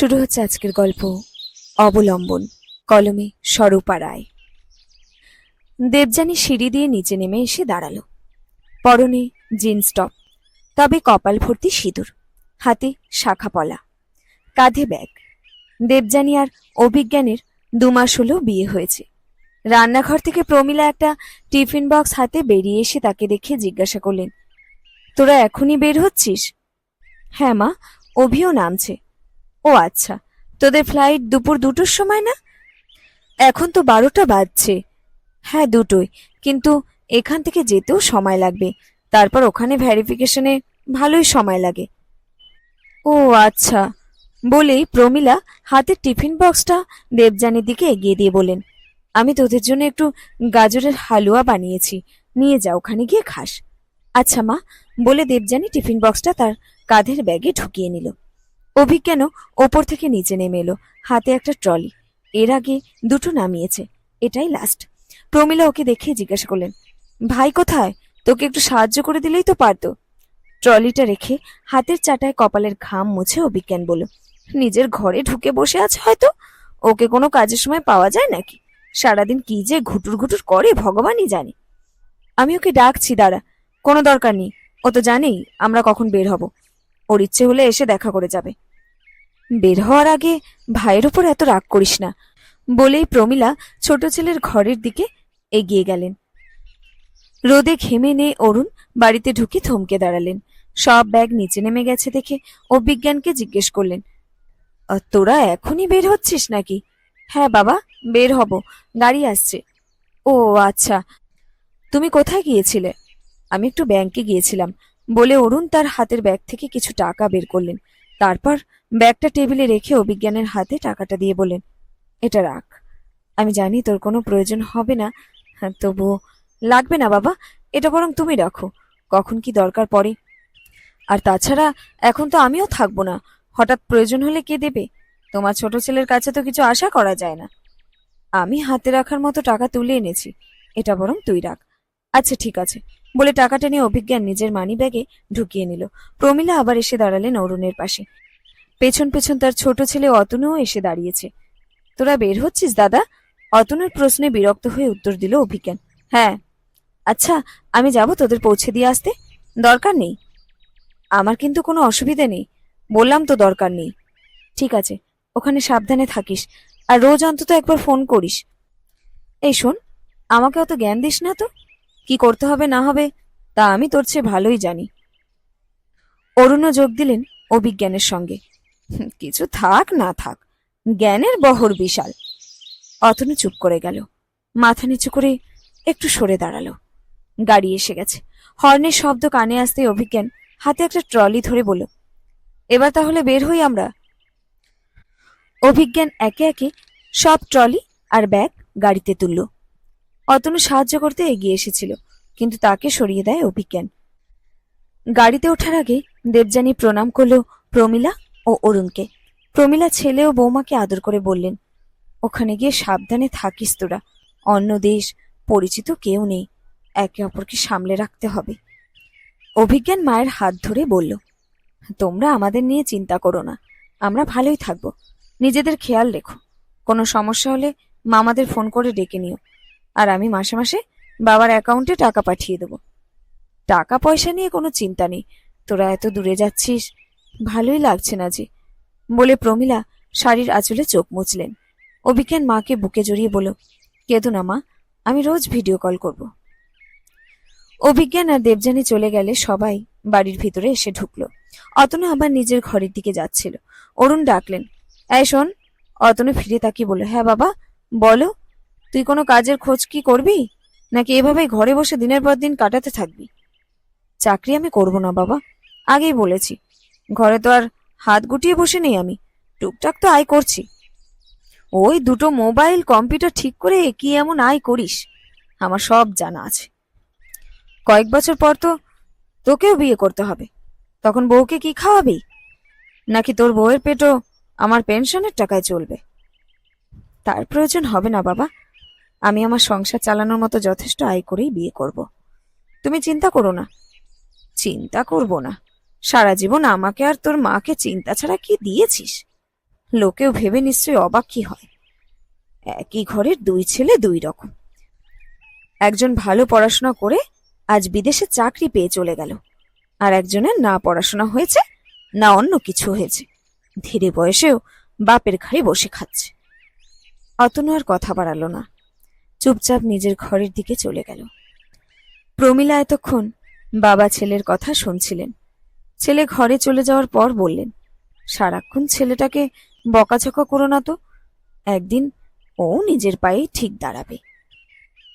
শুরু হচ্ছে আজকের গল্প। অবলম্বন, কলমে স্বরূপা রায়। দেবযানী সিঁড়ি দিয়ে নিচে নেমে এসে দাঁড়াল। পরনে জিন্স টপ, তবে কপাল ভর্তি সিঁদুর, হাতে শাখা পলা, কাঁধে ব্যাগ। দেবযানী আর অভিজ্ঞানের দু মাস হলো বিয়ে হয়েছে। রান্নাঘর থেকে প্রমিলা একটা টিফিন বক্স হাতে বেরিয়ে এসে তাকে দেখে জিজ্ঞাসা করলেন, তোরা এখনই বের হচ্ছিস? হ্যাঁ মা, অভিও নামছে। ও আচ্ছা তোদের ফ্লাইট দুপুর দুটোর সময় না? এখন তো বারোটা বাজছে। হ্যাঁ দুটোই, কিন্তু এখান থেকে যেতেও সময় লাগবে। তারপর ওখানে ভ্যারিফিকেশনে ভালোই সময় লাগে। ও আচ্ছা বলেই প্রমিলা হাতের টিফিন বক্সটা দেবযানীর দিকে এগিয়ে দিয়ে বলেন, আমি তোদের জন্য একটু গাজরের হালুয়া বানিয়েছি, নিয়ে যা, ওখানে গিয়ে খাস। আচ্ছা মা, বলে দেবযানী টিফিন বক্সটা তার কাঁধের ব্যাগে ঢুকিয়ে নিল। অভিজ্ঞানও ওপর থেকে নিচে নেমে এলো? হাতে একটা ট্রলি। এর আগে দুটো নামিয়েছে। এটাই লাস্ট প্রমিলা ওকে দেখে জিজ্ঞাসা করলেন, ভাই কোথায়? তোকে একটু সাহায্য করে দিলেই তো পারতো। ট্রলিটা রেখে হাতের চাটায় কপালের ঘাম মুছে অভিজ্ঞান বলল, নিজের ঘরে ঢুকে বসে আছে হয়তো? ওকে কোনো কাজের সময় পাওয়া যায় নাকি? সারাদিন কি যে ঘুটুর ঘুটুর করে ভগবানই জানে। আমি ওকে ডাকছি, দাঁড়া। কোনো দরকার নেই। ও তো জানেই আমরা কখন বের হব। ওর ইচ্ছে হলে এসে দেখা করে যাবে। বের হওয়ার আগে ভাইয়ের ওপর এত রাগ করিস না। বলেই প্রমিলা ছোট ছেলের ঘরের দিকে এগিয়ে গেলেন। রোদে ঘেমে নে অরুণ বাড়িতে ঢুকে থমকে দাঁড়ালেন। সব ব্যাগ নিচে নেমে গেছে দেখে অভিজ্ঞানকে জিজ্ঞেস করলেন তোরা এখনই বের হচ্ছিস নাকি? হ্যাঁ বাবা, বের হব, গাড়ি আসছে। ও আচ্ছা। তুমি কোথায় গিয়েছিলে? আমি একটু ব্যাংকে গিয়েছিলাম। বলে অরুণ তার হাতের ব্যাগ থেকে কিছু টাকা বের করলেন। তারপর ব্যাগটা টেবিলে রেখে অভিজ্ঞানের হাতে টাকাটা দিয়ে বলেন এটা রাখ। আমি জানি তোর কোনো প্রয়োজন হবে না। হ্যাঁ, তবুও লাগবে না বাবা এটা বরং তুমি রাখো। কখন কি দরকার পড়ে। আর তাছাড়া এখন তো আমিও থাকব না। হঠাৎ প্রয়োজন হলে কে দেবে? তোমার ছোট ছেলের কাছে তো কিছু আশা করা যায় না। আমি হাতে রাখার মতো টাকা তুলে এনেছি। এটা বরং তুই রাখ। আচ্ছা ঠিক আছে। বলে টাকাটা নিয়ে অভিজ্ঞান নিজের মানি ব্যাগে ঢুকিয়ে নিল। প্রমিলা আবার এসে দাঁড়ালেন অরুণের পাশে। পেছন পেছন তার ছোট ছেলে অতনুও এসে দাঁড়িয়েছে। তোরা বের হচ্ছিস, দাদা? অতনুর প্রশ্নে বিরক্ত হয়ে উত্তর দিল অভিজ্ঞান। হ্যাঁ। আচ্ছা আমি যাব তোদের পৌঁছে দিয়ে আসতে? দরকার নেই। আমার কিন্তু কোনো অসুবিধে নেই। বললাম তো দরকার নেই। ঠিক আছে, ওখানে সাবধানে থাকিস আর রোজ অন্তত একবার ফোন করিস। এই শোন, আমাকে অত জ্ঞান দিস না তো? কি করতে হবে না হবে, তা আমি তোর চেয়ে ভালোই জানি। অরুণও যোগ দিলেন অভিজ্ঞানের সঙ্গে। কিছু থাক, না থাক, জ্ঞানের বহর বিশাল। অতনু চুপ করে গেল। মাথা নিচু করে একটু সরে দাঁড়াল। গাড়ি এসে গেছে। হর্নের শব্দ কানে আসতে অভিজ্ঞান হাতে একটা ট্রলি ধরে বলল, এবার তাহলে বের হই আমরা। অভিজ্ঞান একে একে সব ট্রলি আর ব্যাগ গাড়িতে তুলল। অতনু সাহায্য করতে এগিয়ে এসেছিল, কিন্তু তাকে সরিয়ে দেয় অভিজ্ঞান। গাড়িতে ওঠার আগে দেবযানী প্রণাম করল, প্রমিলা ও অরুণকে। প্রমিলা ছেলে ও বৌমাকে আদর করে বললেন, ওখানে গিয়ে সাবধানে থাকিস তোরা। অন্য দেশ পরিচিত কেউ নেই। একে অপরকে সামলে রাখতে হবে। অভিজ্ঞান মায়ের হাত ধরে বলল, তোমরা আমাদের নিয়ে চিন্তা করো না। আমরা ভালোই থাকব। নিজেদের খেয়াল রেখো। কোনো সমস্যা হলে মামাদের ফোন করে ডেকে নিও। আর আমি মাসে মাসে বাবার অ্যাকাউন্টে টাকা পাঠিয়ে দেবো। টাকা পয়সা নিয়ে কোনো চিন্তা নেই। তোরা এত দূরে যাচ্ছিস ভালোই লাগছে না যে। বলে প্রমিলা শাড়ির আঁচলে চোখ মুছলেন। অভিজ্ঞান মাকে বুকে জড়িয়ে বলল, কেঁদো না মা, আমি রোজ ভিডিও কল করব। অভিজ্ঞান আর দেবযানী চলে গেলে সবাই বাড়ির ভিতরে এসে ঢুকলো। অতনু আবার নিজের ঘরের দিকে যাচ্ছিল। অরুণ ডাকলেন, এই শোন। অতনু ফিরে তাকিয়ে বলল হ্যাঁ বাবা, বলো, তুই কোনো কাজের খোঁজ কি করবি? নাকি এভাবেই ঘরে বসে দিনের পর দিন কাটাতে থাকবি? চাকরি আমি করব না বাবা, আগেই বলেছি। ঘরে তো আর হাত গুটিয়ে বসে নেই আমি। টুকটাক তো আয় করছি। ওই দুটো মোবাইল, কম্পিউটার ঠিক করে কি এমন আয় করিস? আমার সব জানা আছে। কয়েক বছর পর তো তোকেও বিয়ে করতে হবে। তখন বউকে কি খাওয়াবি? নাকি তোর বউয়ের পেটও আমার পেনশনের টাকায় চলবে? তার প্রয়োজন হবে না বাবা। আমি আমার সংসার চালানোর মতো যথেষ্ট আয় করেই বিয়ে করব। তুমি চিন্তা করো না। চিন্তা করব না। সারা জীবন আমাকে আর তোর মাকে চিন্তা ছাড়া কি দিয়েছিস? লোকেও ভেবে নিশ্চয়ই অবাক কি হয়। একই ঘরের দুই ছেলে দুই রকম। একজন ভালো পড়াশোনা করে আজ বিদেশে চাকরি পেয়ে চলে গেল। আর একজনের না পড়াশোনা হয়েছে, না অন্য কিছু হয়েছে। ধীরে বয়সেও বাপের ঘাড়ে বসে খাচ্ছে। অতনু আর কথা বাড়ালো না। চুপচাপ নিজের ঘরের দিকে চলে গেল। প্রমীলা এতক্ষণ বাবা ছেলের কথা শুনছিলেন। ছেলে ঘরে চলে যাওয়ার পর বললেন, সারাক্ষণ ছেলেটাকে বকাঝকা করো না তো। একদিন ও নিজের পায়ে ঠিক দাঁড়াবে।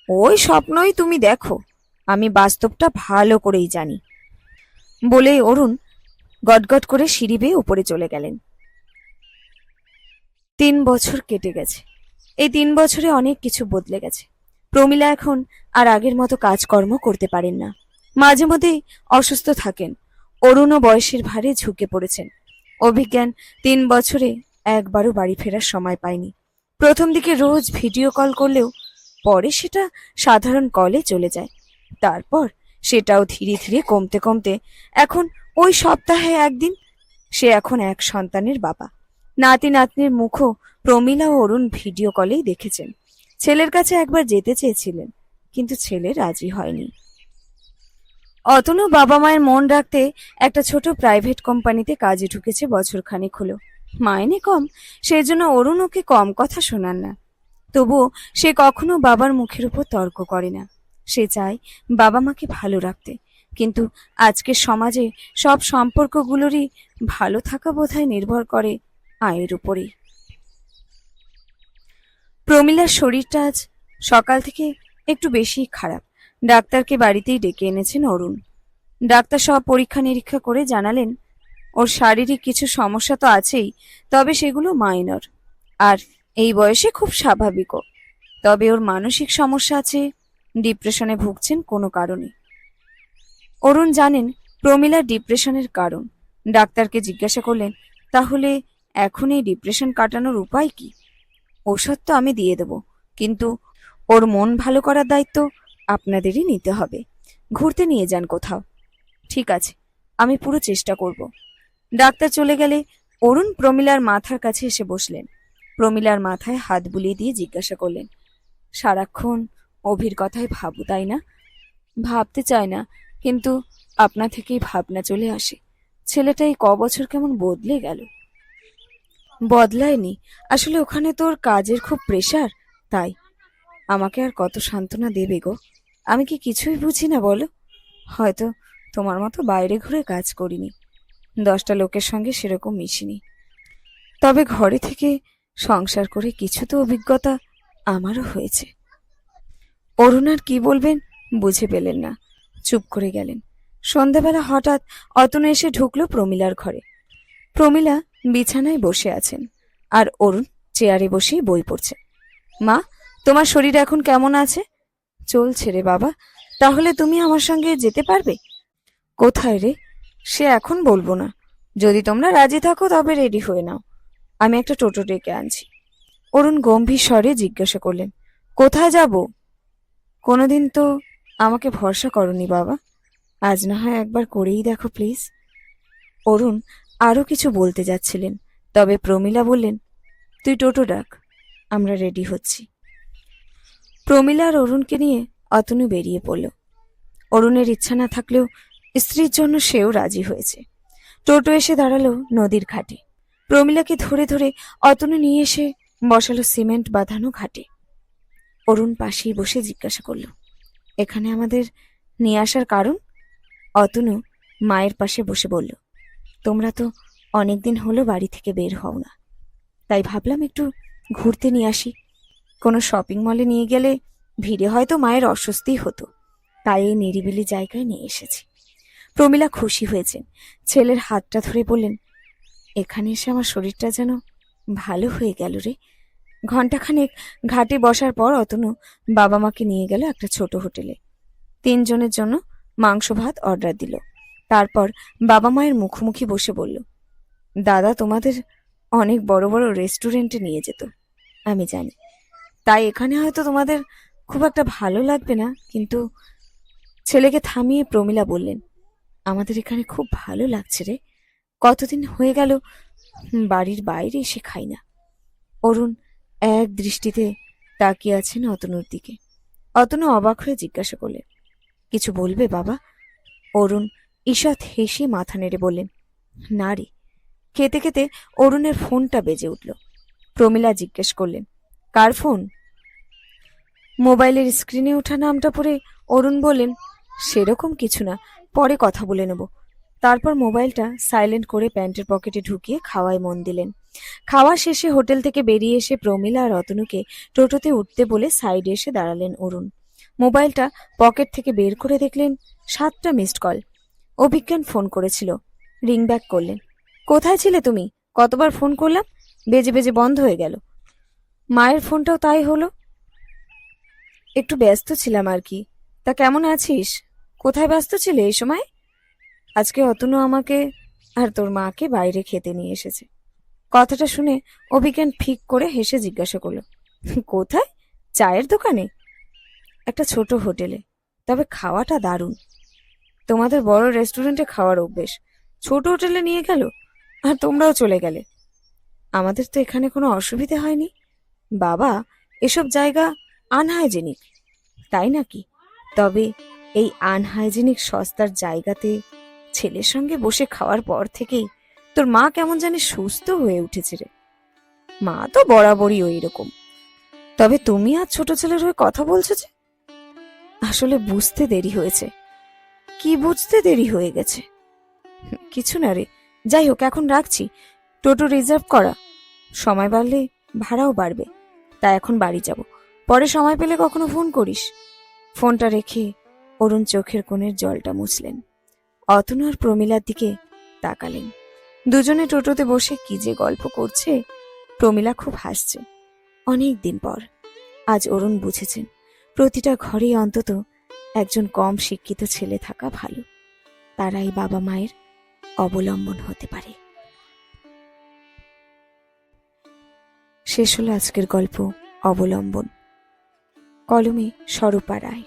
ওই স্বপ্নই তুমি দেখো। আমি বাস্তবটা ভালো করেই জানি। বলেই অরুণ গটগট করে সিঁড়ি বেয়ে উপরে চলে গেলেন। তিন বছর কেটে গেছে। এই তিন বছরে অনেক কিছু বদলে গেছে। প্রমীলা এখন আর আগের মতো কাজকর্ম করতে পারেন না। মাঝে মধ্যেই অসুস্থ থাকেন। অরুণও বয়সের ভারে ঝুঁকে পড়েছেন। অভিজ্ঞান, তিন বছরে একবারও বাড়ি ফেরার সময় পায়নি। প্রথম দিকে রোজ ভিডিও কল করলেও পরে সেটা সাধারণ কলে চলে যায়। তারপর সেটাও ধীরে ধীরে কমতে কমতে এখন ওই সপ্তাহে একদিন সে এখন এক সন্তানের বাবা। নাতি নাতনির মুখও প্রমীলা ও অরুণ ভিডিও কলেই দেখেছেন। ছেলের কাছে একবার যেতে চেয়েছিলেন, কিন্তু ছেলে রাজি হয়নি। অতনু বাবা মায়ের মন রাখতে একটা ছোট প্রাইভেট কোম্পানিতে কাজে ঢুকেছে বছর খানেক হলো। মাইনে কম সেই জন্য অরুণ ওকে কম কথা শোনান না। তবুও সে কখনো বাবার মুখের উপর তর্ক করে না। সে চায় বাবা মাকে ভালো রাখতে। কিন্তু আজকের সমাজে সব সম্পর্কগুলোরই ভালো থাকা বোধহয় নির্ভর করে আয়ের উপরেই। প্রমিলার শরীরটা আজ সকাল থেকে একটু বেশি খারাপ। ডাক্তারকে বাড়িতেই ডেকে এনেছেন অরুণ। ডাক্তার সব পরীক্ষা নিরীক্ষা করে জানালেন, ওর শারীরিক কিছু সমস্যা তো আছেই, তবে সেগুলো মাইনর। আর এই বয়সে খুব স্বাভাবিকও। তবে ওর মানসিক সমস্যা আছে, ডিপ্রেশনে ভুগছেন কোনো কারণে। অরুণ জানেন প্রমিলা ডিপ্রেশনের কারণ। ডাক্তারকে জিজ্ঞাসা করলেন, তাহলে এখন এই ডিপ্রেশন কাটানোর উপায় কি? ওষুধ তো আমি দিয়ে দেব, কিন্তু ওর মন ভালো করার দায়িত্ব আপনাদেরই নিতে হবে। ঘুরতে নিয়ে যান কোথাও। ঠিক আছে, আমি পুরো চেষ্টা করব। ডাক্তার চলে গেলে অরুণ প্রমিলার মাথার কাছে এসে বসলেন। প্রমিলার মাথায় হাত বুলিয়ে দিয়ে জিজ্ঞাসা করলেন, সারাক্ষণ অভির কথায় ভাবু, তাই না? ভাবতে চায় না, কিন্তু আপনা থেকেই ভাবনা চলে আসে। ছেলেটা এই ক বছর কেমন বদলে গেল? বদলায়নি, আসলে ওখানে তোর কাজের খুব প্রেশার তাই। আমাকে আর কত সান্ত্বনা দেবে গো? আমি কি কিছুই বুঝি না, বলো? হয়তো তোমার মতো বাইরে ঘুরে কাজ করিনি। দশটা লোকের সঙ্গে সেরকম মিশিনি। তবে ঘরে থেকে সংসার করে কিছু তো অভিজ্ঞতা আমারও হয়েছে। অরুণ আর কি বলবেন বুঝে পেলেন না। চুপ করে গেলেন। সন্ধ্যাবেলা হঠাৎ অতনু এসে ঢুকলো প্রমীলার ঘরে। প্রমীলা বিছানায় বসে আছেন আর অরুণ চেয়ারে বসেই বই পড়ছে। মা, তোমার শরীর এখন কেমন আছে? চলছে রে বাবা। তাহলে তুমি আমার সঙ্গে যেতে পারবে? কোথায় রে? সে এখন বলব না। যদি তোমরা রাজি থাকো তবে রেডি হয়ে নাও। আমি একটা টোটো ডেকে আনছি। অরুণ গম্ভীর স্বরে জিজ্ঞাসা করলেন, কোথায় যাব? কোনোদিন তো আমাকে ভরসা করনি বাবা। আজ না হয় একবার করেই দেখো প্লিজ। অরুণ আরও কিছু বলতে যাচ্ছিলেন, তবে প্রমীলা বললেন, তুই টোটো ডাক, আমরা রেডি হচ্ছি। প্রমীলা আর অরুণকে নিয়ে অতনু বেরিয়ে পড়ল। অরুণের ইচ্ছা না থাকলেও স্ত্রীর জন্য সেও রাজি হয়েছে। টোটো এসে দাঁড়াল নদীর ঘাটে। প্রমীলাকে ধরে ধরে অতনু নিয়ে এসে বসালো সিমেন্ট বাঁধানো ঘাটে। অরুণ পাশেই বসে জিজ্ঞাসা করল, এখানে আমাদের নিয়ে আসার কারণ? অতনু মায়ের পাশে বসে বলল, তোমরা তো অনেকদিন হলো বাড়ি থেকে বের হও না। তাই ভাবলাম একটু ঘুরতে নিয়ে আসি। কোনো শপিং মলে নিয়ে গেলে ভিড়ে হয়তো মায়ের অস্বস্তি হতো। তাই এই নিরিবিলি জায়গায় নিয়ে এসেছি। প্রমীলা খুশি হয়েছেন ছেলের হাতটা ধরে বললেন, এখানে এসে আমার শরীরটা যেন ভালো হয়ে গেল রে। ঘন্টাখানেক ঘাটে বসার পর অতনু বাবা মাকে নিয়ে গেল একটা ছোট হোটেলে। তিনজনের জন্য মাংস ভাত অর্ডার দিল। তারপর বাবা মায়ের মুখোমুখি বসে বলল, দাদা, তোমাদের অনেক বড় বড় রেস্টুরেন্টে নিয়ে যেত। আমি জানি। তাই এখানে হয়তো তোমাদের খুব একটা ভালো লাগবে না, কিন্তু ছেলেকে থামিয়ে প্রমীলা বললেন, আমাদের এখানে খুব ভালো লাগছে রে। কতদিন হয়ে গেল বাড়ির বাইরে এসে খাই না অরুণ এক দৃষ্টিতে তাকিয়ে আছেন অতনুর দিকে। অতনু অবাক হয়ে জিজ্ঞাসা করলেন, কিছু বলবে বাবা অরুণ ঈষৎ হেসে মাথা নেড়ে বললেন, না রে খেতে খেতে অরুণের ফোনটা বেজে উঠল। প্রমিলা জিজ্ঞেস করলেন কার ফোন? মোবাইলের স্ক্রিনে ওঠা নামটা পড়ে অরুণ বললেন, সেরকম কিছু না, পরে কথা বলে নেব। তারপর মোবাইলটা সাইলেন্ট করে প্যান্টের পকেটে ঢুকিয়ে খাওয়ায় মন দিলেন। খাওয়া শেষে হোটেল থেকে বেরিয়ে এসে প্রমিলা আর রতনুকে টোটোতে উঠতে বলে সাইডে এসে দাঁড়ালেন অরুণ। মোবাইলটা পকেট থেকে বের করে দেখলেন, সাতটা মিসড কল অভিজ্ঞান ফোন করেছিল। রিং ব্যাক করলেন, কোথায় ছিলে তুমি? কতবার ফোন করলাম? বেজে বেজে বন্ধ হয়ে গেল। মায়ের ফোনটাও তাই হলো? একটু ব্যস্ত ছিলাম আর কি। তা কেমন আছিস? কোথায় ব্যস্ত ছিলে এই সময়? আজকে অতনু আমাকে আর তোর মাকে বাইরে খেতে নিয়ে এসেছে। কথাটা শুনে অভিজ্ঞান ফিক করে হেসে জিজ্ঞাসা করল, কোথায়? চায়ের দোকানে? একটা ছোট হোটেলে। তবে খাওয়াটা দারুণ। তোমাদের বড় রেস্টুরেন্টে খাওয়ার অভ্যেস। ছোট হোটেলে নিয়ে গেল আর তোমরাও চলে গেলে। আমাদের তো এখানে কোনো অসুবিধে হয়নি। বাবা, এসব জায়গা আনহাইজেনিক, তাই নাকি? তবে এই আনহাইজেনিক সস্তার জায়গাতে ছেলের সঙ্গে বসে খাওয়ার পর থেকেই তোর মা কেমন জানি সুস্থ হয়ে উঠেছে রে। মা তো বরাবরই ওই রকম তবে তুমি আর ছোট ছেলের হয়ে কথা বলছো যে? আসলে বুঝতে দেরি হয়েছে। কি বুঝতে দেরি হয়ে গেছে? কিছু না রে। যাই হোক, এখন রাখছি। টোটো রিজার্ভ করা। সময় বাড়লে ভাড়াও বাড়বে। তাই এখন বাড়ি যাব। পরে সময় পেলে কখনো ফোন করিস। ফোনটা রেখে অরুণ চোখের কোণের জলটা মুছলেন। অতনু আর প্রমিলার দিকে তাকালেন। দুজনে টোটোতে বসে কি যে গল্প করছে, প্রমিলা খুব হাসছে। অনেক দিন পর আজ অরুণ বুঝেছেন, প্রতিটা ঘরেই অন্তত একজন কম শিক্ষিত ছেলে থাকা ভালো। তারাই বাবা মায়ের অবলম্বন হতে পারে। শেষ হলো আজকের গল্প অবলম্বন। কলমে স্বরূপা রায়।